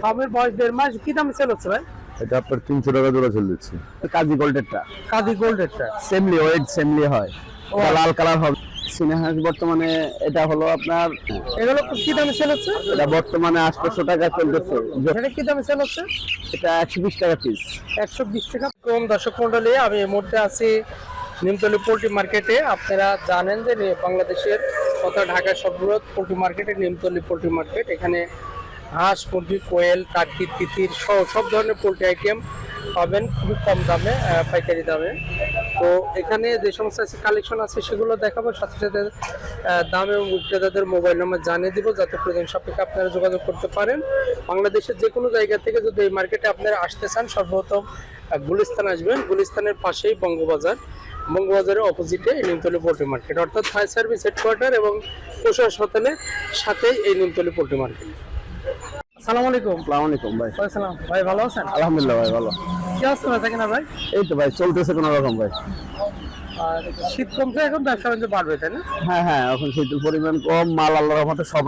ফার্মের বয়স দেড় মাস কি দামে সেল হচ্ছে ভাই? এটা আপনার তিনশো টাকা জোড়া চলে দিচ্ছি। কাজী গোল্ডেরটা কাদি গোল্ডেরটা সেমলি ওয়েট সেমলি হয়। লাল কালার হবে। সিনেহাস বর্তমানে এটা হলো আপনার এগুলো কি দামে সেল হচ্ছে? এটা বর্তমানে আটশোশো টাকা চলতেছে। এটা কি দামে সেল হচ্ছে? এটা একশো বিশ টাকা পিস একশো বিশ টাকা। কম দর্শক মন্ডলী আমি এই মুহূর্তে আছি নিমতলি পোল্ট্রি মার্কেটে। আপনারা জানেন যে বাংলাদেশের তথা ঢাকার সর্ববৃহৎ পোল্ট্রি মার্কেটে নিমতলি পোল্ট্রি মার্কেট। এখানে হাঁস, মুরগি, কোয়েল টার্কি তিতির সহ সব ধরনের পোলট্রি আইটেম পাবেন খুবই কম দামে পাইকারি দামে। তো এখানে যে সমস্ত আছে, কালেকশন আছে, সেগুলো দেখাবো। সাথে সাথে দাম এবং বিক্রেতাদের মোবাইল নাম্বার জানিয়ে দিব, যাতে প্রয়োজন সাপেক্ষে আপনারা যোগাযোগ করতে পারেন। বাংলাদেশের যে কোনো জায়গা থেকে যদি এই মার্কেটে আপনারা আসতে চান, সর্বপ্রথম গুলিস্তান আসবেন। গুলিস্তানের পাশেই বঙ্গবাজার। বঙ্গবাজারের অপোজিটে এই নিমতলি পোল্ট্রি মার্কেট। অর্থাৎ ফায়ার সার্ভিস হেডকোয়ার্টার এবং পশু হাসপাতালের সাথেই এই নিমতলি পোল্ট্রি মার্কেট। আসসালামু আলাইকুম। আসসালামু আলাইকুম ভাই। ওয়ালাইকুম ভাই ভালো আছেন? আলহামদুলিল্লাহ ভাই ভালো। কি অবস্থা থাকে না ভাই? এই তো ভাই চলতেছে কোনো রকম ভাই। আর শীত কমছে এখন ব্যবসা বাণিজ্য বাড়বে তাই না? হ্যাঁ হ্যাঁ এখন শীতের পরিমাণ কম মাল আল্লাহর রহমতে সব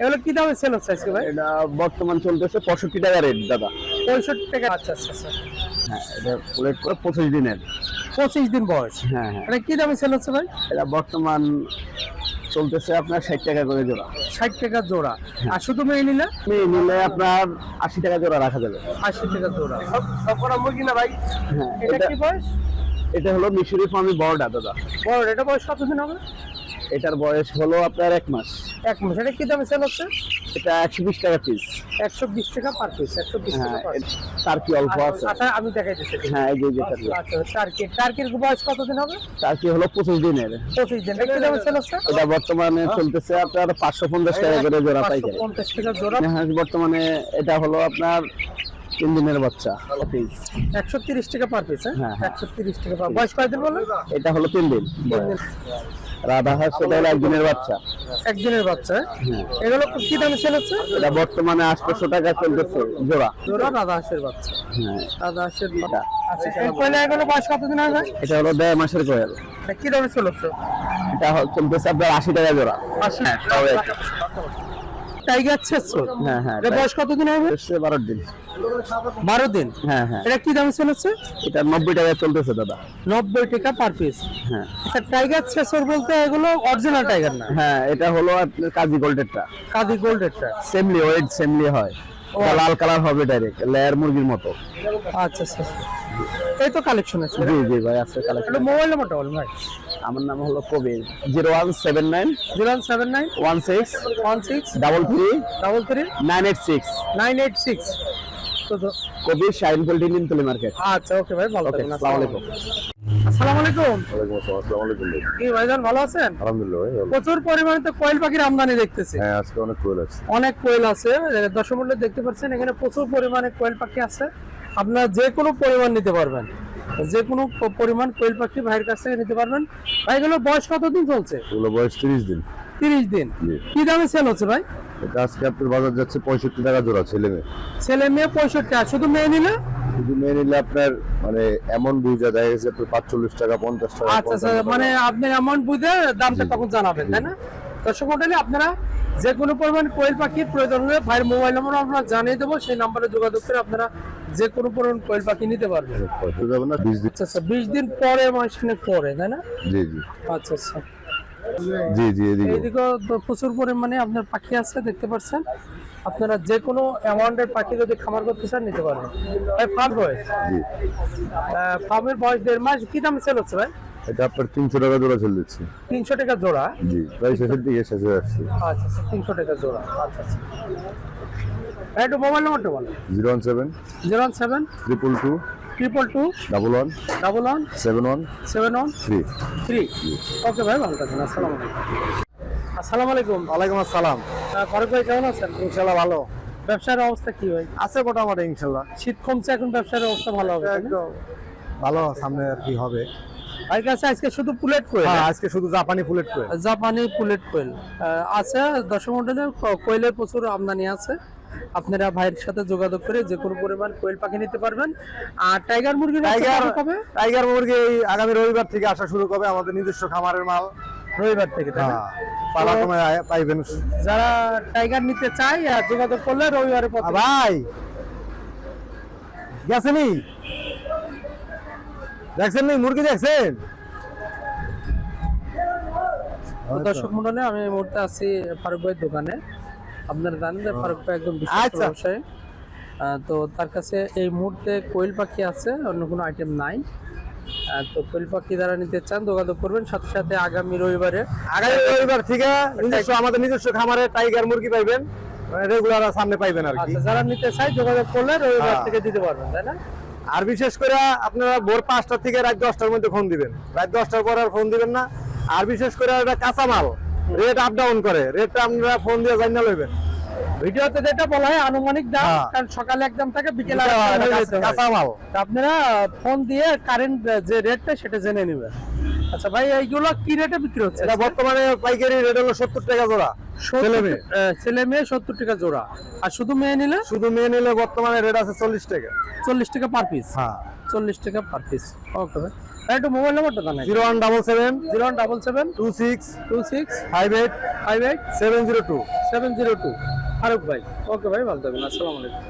এগুলো কি দামে সেল হচ্ছে আজকে ভাই? এটা বর্তমান চলতেছে পঁয়ষট্টি টাকা রেট দাদা। পঁয়ষট্টি টাকা আচ্ছা আচ্ছা আচ্ছা। হ্যাঁ এটা প্লেট করে পঁচিশ দিনের। পঁচিশ দিন বয়স। হ্যাঁ হ্যাঁ। এটা কি দামে সেল হচ্ছে ভাই? এটা বর্তমান চলতেছে আপনার ষাট টাকা করে জোড়া। ষাট টাকা জোড়া। আর শুধু মেয়ে নিলে? মেয়ে নিলে আপনার আশি টাকা জোড়া রাখা যাবে। আশি টাকা জোড়া। সব করা মুরগি না ভাই? হ্যাঁ এটা কি বয়স? এটা হলো মিশরি ফার্মি বড়টা দাদা। বড় এটা বয়স কতদিন হবে? এটার বয়স হলো আপনার এক মাস। এক মাস। এটা কি দামে সেল হচ্ছে? এটা একশো বিশ টাকা পিস একশো বিশ টাকা পার পিস একশো বিশ টাকা হ্যাঁ তার কি অল্প আছে। আচ্ছা আমি দেখাই দিচ্ছি হ্যাঁ এই যে যে টার্কি আচ্ছা টার্কির বয়স কতদিন হবে? তার কি হলো পঁচিশ দিনের। পঁচিশ দিন। এটা দামে এটা বর্তমানে চলতেছে আপনার পাঁচশো পঞ্চাশ টাকা করে জোড়া পাইকারি। পঞ্চাশ টাকা জোড়া। হ্যাঁ বর্তমানে এটা হলো আপনার তিন দিনের বাচ্চা পিস একশো তিরিশ টাকা পার পিস হ্যাঁ, হ্যাঁ হ্যাঁ। একশো তিরিশ টাকা বয়স কয়দিন বললেন এটা হলো তিন দিন রাধা হাঁস এটা হলো একদিনের বাচ্চা। একদিনের বাচ্চা হ্যাঁ? হ্যাঁ। এগুলো কি দামে সেল হচ্ছে? এটা বর্তমানে আটশোশো টাকা চলতেছে জোড়া। জোড়া দাদা হাঁসের বাচ্চা। হ্যাঁ। রাধা হাঁসের বাচ্চা। আচ্ছা এই কয়লা এগুলো বয়স কতদিন হবে? এটা হলো দেড় মাসের কোয়েল। কি দামে সেল হচ্ছে? এটা চলতেছে আপনার আশি টাকা জোড়া। এক। টাইগার হ্যাঁ হ্যাঁ এটা বয়স কতদিন হবে? বারো দিন। বারো দিন? হ্যাঁ হ্যাঁ। এটা কি দাম সেল হচ্ছে? এটা নব্বই টাকা চলতেছে দাদা। নব্বই টাকা পার পিস হ্যাঁ। আচ্ছা টাইগার ছেচর বলতে এগুলো অরিজিনাল টাইগার না? হ্যাঁ এটা হলো আপনার কাজী গোল্ডেরটা টা গোল্ডেরটা সেমলি ওয়েট সেমলি হয়। লাল কালার হবে ডাইরেক্ট লেয়ার মুরগির মতো। আচ্ছা আচ্ছা এই তো কালেকশন আছে জি জি ভাই আছে কালেকশন মোবাইল নাম্বারটা বলুন ভাই। আমার নাম হলো Kabir. Zero one seven nine zero seven nine one six one six double three double three nine eight six. Nine eight six. Kabir Shahin poultry Nimtali market. আচ্ছা ওকে ভাই ভালো থাকবেন আসসালামু আলাইকুম। আসসালামু আলাইকুম। ওয়ালাইকুম আসসালাম আসসালামু আলাইকুম কি ভাইজান ভালো আছেন? আলহামদুলিল্লাহ ভাই প্রচুর পরিমাণে তো কোয়েল পাখির আমদানি দেখতেছি। হ্যাঁ আজকে অনেক কোয়েল আছে। অনেক কোয়েল আছে। দেখতে পাচ্ছেন এখানে প্রচুর পরিমাণে কোয়েল পাখি আছে। আপনারা যে কোনো পরিমাণ নিতে পারবেন। যে কোনো পরিমাণ কোয়েল পাখি ভাইয়ের কাছ থেকে নিতে পারবেন। ভাই এগুলো বয়স কতদিন চলছে? এগুলো বয়স তিরিশ দিন। তিরিশ দিন। কি দামে সেল হচ্ছে ভাই? আজকে আপনার বাজার যাচ্ছে পঁয়ষট্টি টাকা জোড়া ছেলে মেয়ে। ছেলে মেয়ে পঁয়ষট্টি আর শুধু মেয়ে নিলে? শুধু নিলে আপনার মানে এমন বুঝা দেখা গেছে আপনার পাঁচচল্লিশ টাকা পঞ্চাশ টাকা আচ্ছা আচ্ছা মানে আপনি অ্যামাউন্ট বুঝে দামটা তখন জানাবেন তাই না? দর্শক মন্ডলী আপনারা যে কোনো পরিমাণ কোয়েল পাখির প্রয়োজন হলে ভাইয়ের মোবাইল নম্বর আমরা জানিয়ে দেবো সেই নাম্বারে যোগাযোগ করে আপনারা যে কোনো পরিমাণ কোয়েল পাখি নিতে পারবেন। দিন। আচ্ছা আচ্ছা বিশ দিন পরে মাসখানেক পরে তাই না? জি জি। আচ্ছা আচ্ছা। জি জি এদিকে। প্রচুর পরিমাণে আপনার পাখি আছে দেখতে পাচ্ছেন। আপনারা যে কোনো অ্যামাউন্টের পাখি যদি খামার করতে চান নিতে পারবেন ভাই ফার্ম বয়স? জি। ফার্মের বয়স দেড় মাস। কি দামে সেল হচ্ছে ভাই? এটা আপনার তিনশো টাকা জোড়া চলে দিচ্ছি। তিনশো টাকা জোড়া? জি প্রায় শেষের দিকে শেষে আসছে আচ্ছা আচ্ছা তিনশো টাকা জোড়া। আচ্ছা আচ্ছা। একটু মোবাইল নাম্বারটা বলেন। Zero one seven zero one seven triple two triple two double one double one seven one seven one three. Three. Okay ভাই ভালো থাকবেন। আসসালামু আলাইকুম। আসসালামু আলাইকুম। ওয়ালাইকুম আসসালাম। ফারুক ভাই কেমন আছেন? ইনশাল্লাহ ভালো। ব্যবসার অবস্থা কি ভাই? আছে মোটামুটি ইনশাল্লাহ। শীত কমছে এখন ব্যবসার অবস্থা ভালো হবে একদম। ভালো সামনে আর কি হবে। ভাইয়ের কাছে আজকে শুধু পুলেট কোয়েল? হ্যাঁ আজকে শুধু জাপানি পুলেট কোয়েল। আছে মন্ডলে কোয়েলের প্রচুর আমদানি আছে। আপনারা ভাইয়ের সাথে যোগাযোগ করে যে কোনো পরিমাণ কোয়েল পাখি নিতে পারবেন। আর টাইগার বাচ্চা টাইগার টাইগার মুরগি আগামী রবিবার থেকে আসা শুরু করবে আমাদের নিজস্ব খামারের মাল। রবিবার থেকে পালা সময় পাইবেন। যারা টাইগার নিতে চায় আর যোগাযোগ করলে রবিবারের পর ভাই! গেছেনি দেখছেন নি? মুরগি দেখছেন? দর্শক মন্ডলে আমি এই মুহূর্তে আছি ফারুক ভাইয়ের দোকানে। আপনারা জানেন যে ফারুক ভাই একদম বিশ্বস্ত আচ্ছা। ব্যবসায়ী। তো তার কাছে এই মুহূর্তে কোয়েল পাখি আছে অন্য কোনো আইটেম নাই। তো কোয়েল পাখি যারা নিতে চান যোগাযোগ করবেন। সাথে সাথে আগামী রবিবারে আগামী রবিবার থেকে নিজস্ব আমাদের নিজস্ব খামারে টাইগার মুরগি পাইবেন রেগুলার সামনে পাইবেন আর কি। আচ্ছা যারা নিতে চায় যোগাযোগ করলে রবিবার হ্যাঁ। থেকে দিতে পারবেন তাই না? আর বিশেষ করে আপনারা ভোর পাঁচটা থেকে রাত দশটার মধ্যে ফোন দিবেন। রাত দশটার পর আর ফোন দিবেন না। আর বিশেষ করে এটা কাঁচামাল রেট আপ ডাউন করে। রেটটা আপনারা ফোন দিয়ে জানিয়ে লইবেন। ভিডিওতে যেটা বলা হয় আনুমানিক দাম হ্যাঁ। কারণ সকালে একদম থাকে বিকেলে। কাঁচামাল আপনারা ফোন দিয়ে কারেন্ট যে রেটটা সেটা জেনে নেবেন। আচ্ছা ভাই এইগুলো কি রেটে বিক্রি হচ্ছে এটা বর্তমানে পাইকারি রেট হলো সত্তর টাকা জোড়া। ছেলে মেয়ে। ছেলে মেয়ে সত্তর টাকা জোড়া। আর শুধু মেয়ে নিলে? শুধু মেয়ে নিলে বর্তমানে রেট আছে চল্লিশ টাকা। চল্লিশ টাকা পার পিস হ্যাঁ। চল্লিশ টাকা পার পিস ওকে ভাই। একটু মোবাইল নাম্বারটা জানাই। Zero one double seven zero one double seven two six two six five eight five eight seven zero two. Seven zero two. Faruk ভাই। ওকে ভাই ভালো থাকবেন। আসসালামু আলাইকুম।